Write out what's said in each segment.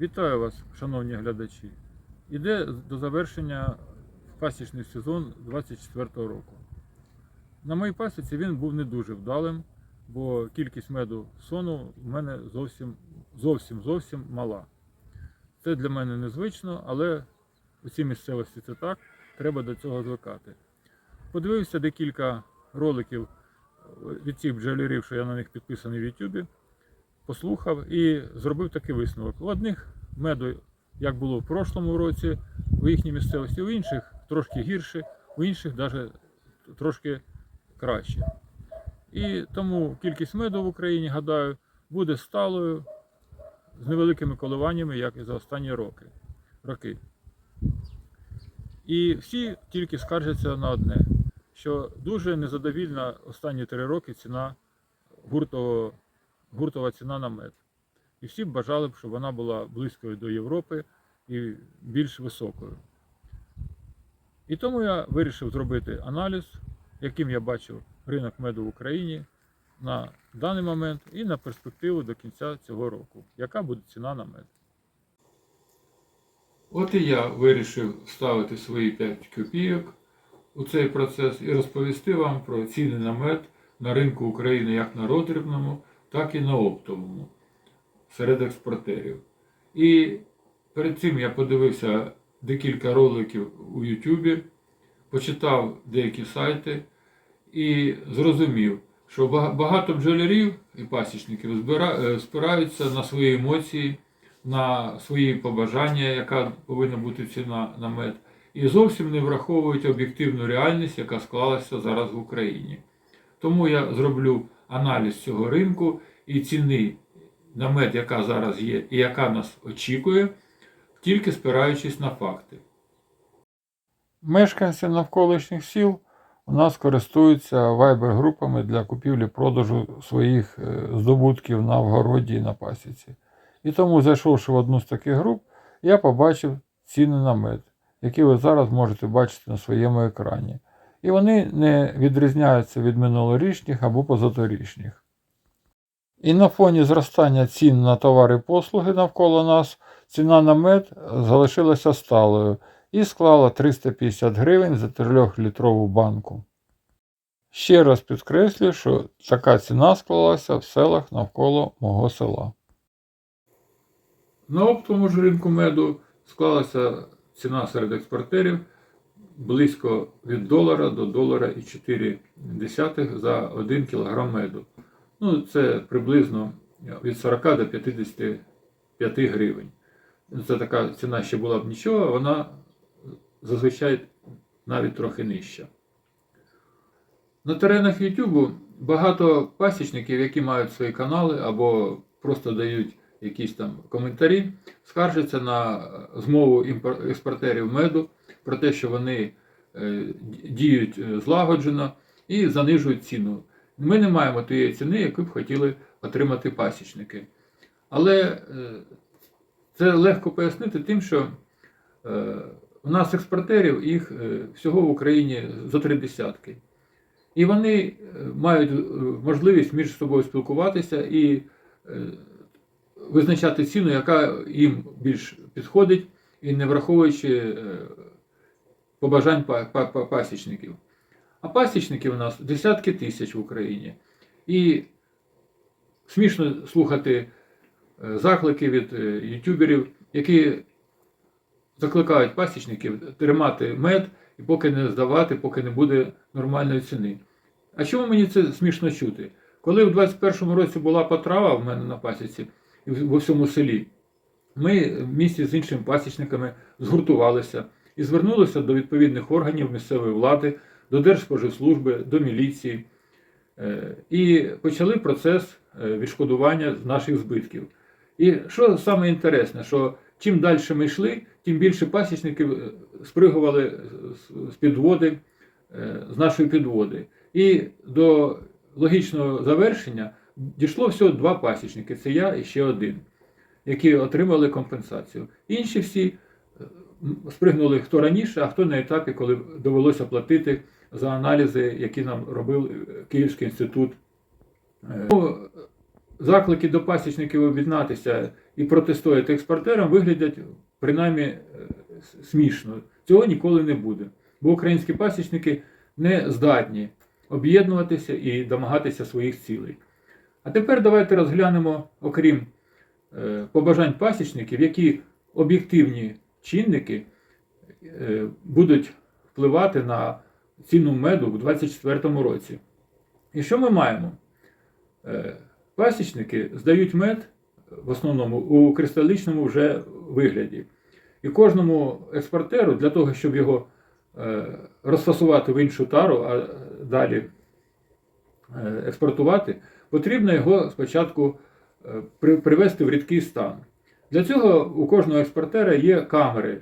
Вітаю вас, шановні глядачі. Іде до завершення пасічний сезон 24 року. На моїй пасіці він був не дуже вдалим, бо кількість меду сону в мене зовсім зовсім зовсім мала. Це для мене незвично, але у цій місцевості це так, треба до цього звикати. Подивився декілька роликів від цих бджолярів, що я на них підписаний в Ютубі послухав і зробив такий висновок. У одних меду, як було в прошлому році, у їхній місцевості, у інших трошки гірше, у інших навіть трошки краще. І тому кількість меду в Україні, гадаю, буде сталою з невеликими коливаннями, як і за останні роки. роки. І всі тільки скаржаться на одне, що дуже незадовільна останні три роки ціна гуртового гуртова ціна на мед. І всі б бажали б, щоб вона була близькою до Європи і більш високою. І тому я вирішив зробити аналіз, яким я бачив ринок меду в Україні на даний момент і на перспективу до кінця цього року. Яка буде ціна на мед? От і я вирішив ставити свої 5 копійок у цей процес і розповісти вам про ціни на мед на ринку України як на роздрібному, так і на оптовому серед експортерів. І перед цим я подивився декілька роликів у Ютубі, почитав деякі сайти і зрозумів, що багато бджолярів і пасічників е, спираються на свої емоції, на свої побажання, яка повинна бути ціна на мед, і зовсім не враховують об'єктивну реальність, яка склалася зараз в Україні. Тому я зроблю аналіз цього ринку і ціни на мед, яка зараз є, і яка нас очікує, тільки спираючись на факти. Мешканці навколишніх сіл у нас користуються вайбер-групами для купівлі-продажу своїх е, здобутків на вгороді і на пасіці. І тому, зайшовши в одну з таких груп, я побачив ціни на мед, які ви зараз можете бачити на своєму екрані. І вони не відрізняються від минулорічних або позаторічних. І на фоні зростання цін на товари і послуги навколо нас ціна на мед залишилася сталою і склала 350 гривень за 3-літрову банку. Ще раз підкреслюю, що така ціна склалася в селах навколо мого села. На оптовому ж ринку меду склалася ціна серед експортерів близько від долара до долара і 4 десятих за 1 кг меду. Ну, це приблизно від 40 до 55 гривень. Це така ціна ще була б нічого, вона зазвичай навіть трохи нижча. На теренах YouTube багато пасічників, які мають свої канали або просто дають якісь там коментарі, скаржаться на змову експортерів меду про те, що вони е, діють е, злагоджено і занижують ціну. Ми не маємо тієї ціни, яку б хотіли отримати пасічники. Але е, це легко пояснити тим, що у нас експортерів їх всього в Україні зо три десятки. І вони мають можливість між собою спілкуватися і визначати ціну, яка їм більш підходить, і не враховуючи побажань па- па- па- пасічників. А пасічників у нас десятки тисяч в Україні. І смішно слухати е, заклики від е, ютуберів, які закликають пасічників тримати мед і поки не здавати, поки не буде нормальної ціни. А чому мені це смішно чути? Коли в 21-му році була потрава в мене на пасіці в всьому селі, ми в місті з іншими пасічниками згуртувалися і звернулися до відповідних органів місцевої влади, до Держспоживслужби, до міліції е, і почали процес е, відшкодування наших збитків. І що саме інтересне, що чим далі ми йшли, тим більше пасічників е, спригували з- підводи, з нашої підводи. І до логічного завершення дійшло всього два пасічники: це я і ще один, які отримали компенсацію. Інші всі спригнули хто раніше, а хто на етапі, коли довелося платити за аналізи, які нам робив е, Київський інститут. Е, ну, Заклики до пасічників об'єднатися і протистояти експортерам виглядять принаймні е, смішно. Цього ніколи не буде. Бо українські пасічники не здатні об'єднуватися і домагатися своїх цілей. А тепер давайте розглянемо, окрім побажань пасічників, які об'єктивні чинники е, будуть впливати на ціну меду у 2024 році. І що ми маємо? Е, Пасічники здають мед в основному у кристалічному вже вигляді. І кожному експортеру для того, щоб його е, розфасувати в іншу тару, а далі експортувати, потрібно його спочатку привести в рідкий стан. Для цього у кожного експортера є камери,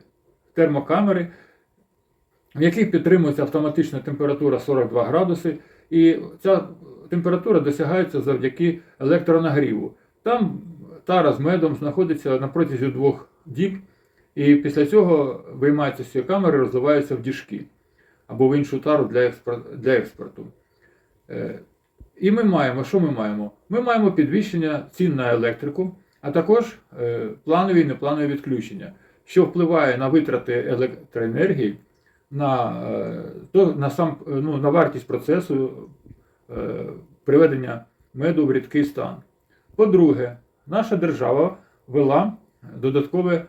термокамери, в яких підтримується автоматична температура 42 градуси, і ця температура досягається завдяки електронагріву. Там тара з медом знаходиться на протязі двох діб, і після цього виймається з камери, розливається в діжки або в іншу тару для експорту. Е, І ми маємо, що ми маємо? Ми маємо підвищення цін на електрику, а також е, планові і непланові відключення, що впливає на витрати електроенергії, на, е, то, на, сам, е, ну, на вартість процесу приведення меду в рідкий стан. По-друге, наша держава ввела додатковий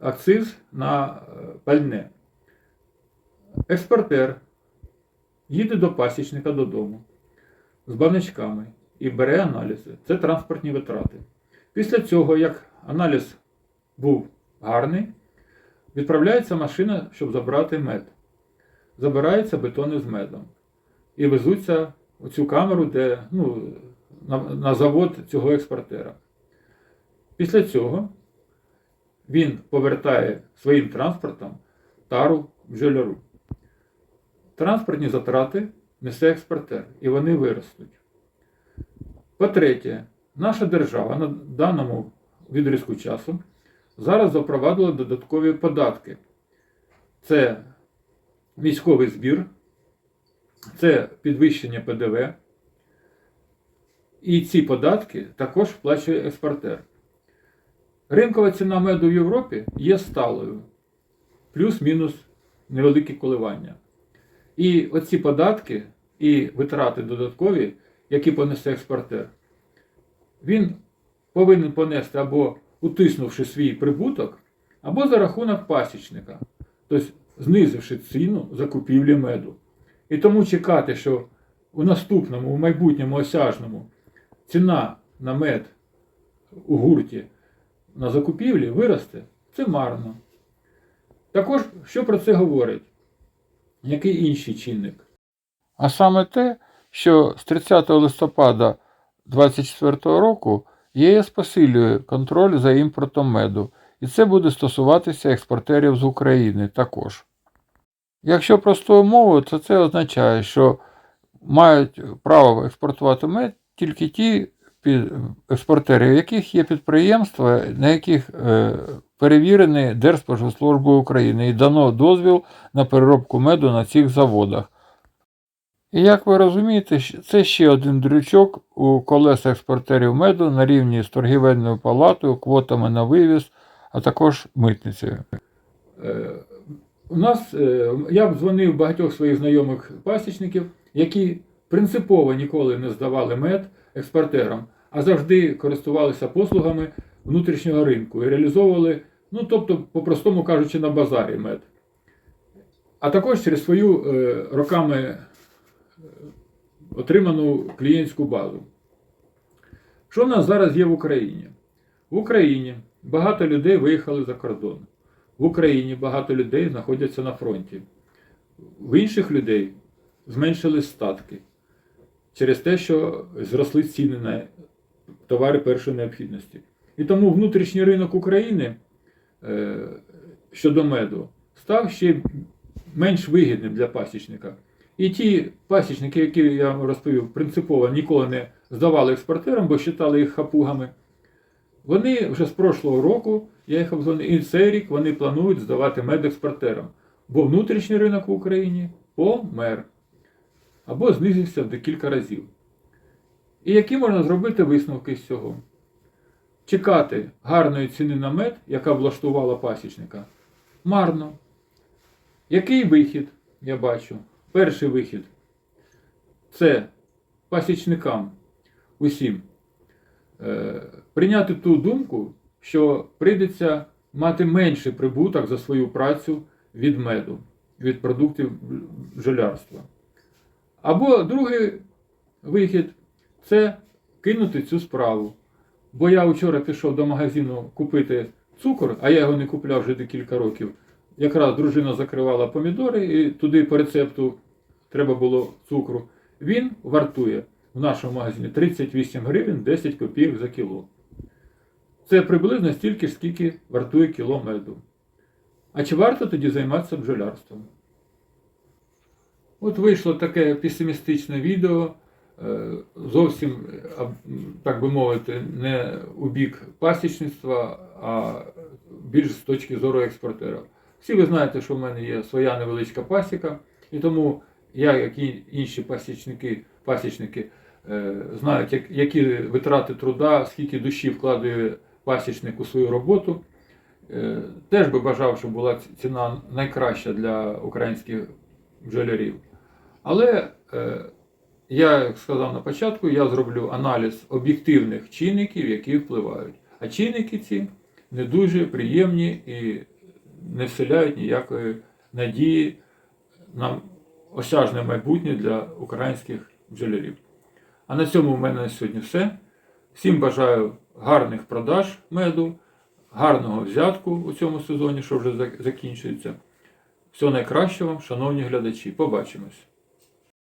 акциз на пальне. Експортер їде до пасічника додому з баночками і бере аналізи. Це транспортні витрати. Після цього, як аналіз був гарний, відправляється машина, щоб забрати мед. Забираються бетони з медом і везуться у цю камеру, де, ну, на, на завод цього експортера. Після цього він повертає своїм транспортом тару бджоляру. Транспортні затрати несе експортер, і вони виростуть. По-третє, наша держава на даному відрізку часу зараз запровадила додаткові податки. Це військовий збір, це підвищення ПДВ. І ці податки також сплачує експортер. Ринкова ціна меду в Європі є сталою, плюс-мінус невеликі коливання. І оці податки і витрати додаткові, які понесе експортер, він повинен понести або утиснувши свій прибуток, або за рахунок пасічника, тобто знизивши ціну закупівлі меду. І тому чекати, що у наступному, у майбутньому осяжному ціна на мед у гурті на закупівлі виросте, це марно. Також, що про це говорить? Який інший чинник? А саме те, що з 30 листопада 2024 року ЄС посилює контроль за імпортом меду, і це буде стосуватися експортерів з України також. Якщо простою мовою, то це означає, що мають право експортувати мед тільки ті експортери, у яких є підприємства, на яких е, перевірені Держспоживслужбою України і дано дозвіл на переробку меду на цих заводах. І як ви розумієте, це ще один дрючок у колеса експортерів меду на рівні з торгівельною палатою, квотами на вивіз, а також митницею. Е, У нас е, я б дзвонив багатьох своїх знайомих пасічників, які принципово ніколи не здавали мед експортерам, а завжди користувалися послугами внутрішнього ринку і реалізовували, ну тобто, по-простому кажучи, на базарі мед. А також через свою е, роками отриману клієнтську базу. Що в нас зараз є в Україні? В Україні багато людей виїхали за кордон. В Україні багато людей знаходяться на фронті. В інших людей зменшились статки через те, що зросли ціни на товари першої необхідності. І тому внутрішній ринок України е, щодо меду став ще менш вигідним для пасічника. І ті пасічники, які я вам розповів, принципово ніколи не здавали експортерам, бо вважали їх хапугами. Вони вже з прошлого року, я їх обзвонив, і цей рік вони планують здавати мед експортерам, бо внутрішній ринок в Україні помер або знизився в декілька разів. І які можна зробити висновки з цього? чекати гарної ціни на мед, яка влаштувала пасічника, марно. Який вихід, я бачу? Перший вихід це пасічникам усім е, прийняти ту думку, що прийдеться мати менший прибуток за свою працю від меду, від продуктів бджолярства. Або другий вихід це кинути цю справу. Бо я вчора пішов до магазину купити цукор, а я його не купляв вже декілька років. Якраз дружина закривала помідори, і туди по рецепту треба було цукру. Він вартує в нашому магазині 38 гривень 10 копійок за кіло. Це приблизно стільки ж, скільки вартує кіло меду. А чи варто тоді займатися бджолярством? От вийшло таке песимістичне відео, е, зовсім, так би мовити, не у бік пасічництва, а більш з точки зору експортера. Всі ви знаєте, що в мене є своя невеличка пасіка, і тому я, як і інші пасічники, пасічники е, знають, як- які витрати труда, скільки душі вкладає пасічник у свою роботу. Е, Теж би бажав, щоб була ціна найкраща для українських бджолярів. Але е, я, як сказав на початку, я зроблю аналіз об'єктивних чинників, які впливають. А чинники ці не дуже приємні і не вселяють ніякої надії на осяжне майбутнє для українських бджолярів. А на цьому в мене на сьогодні все. Всім бажаю гарних продаж меду, гарного взятку у цьому сезоні, що вже закінчується. Всього найкращого вам, шановні глядачі. Побачимось!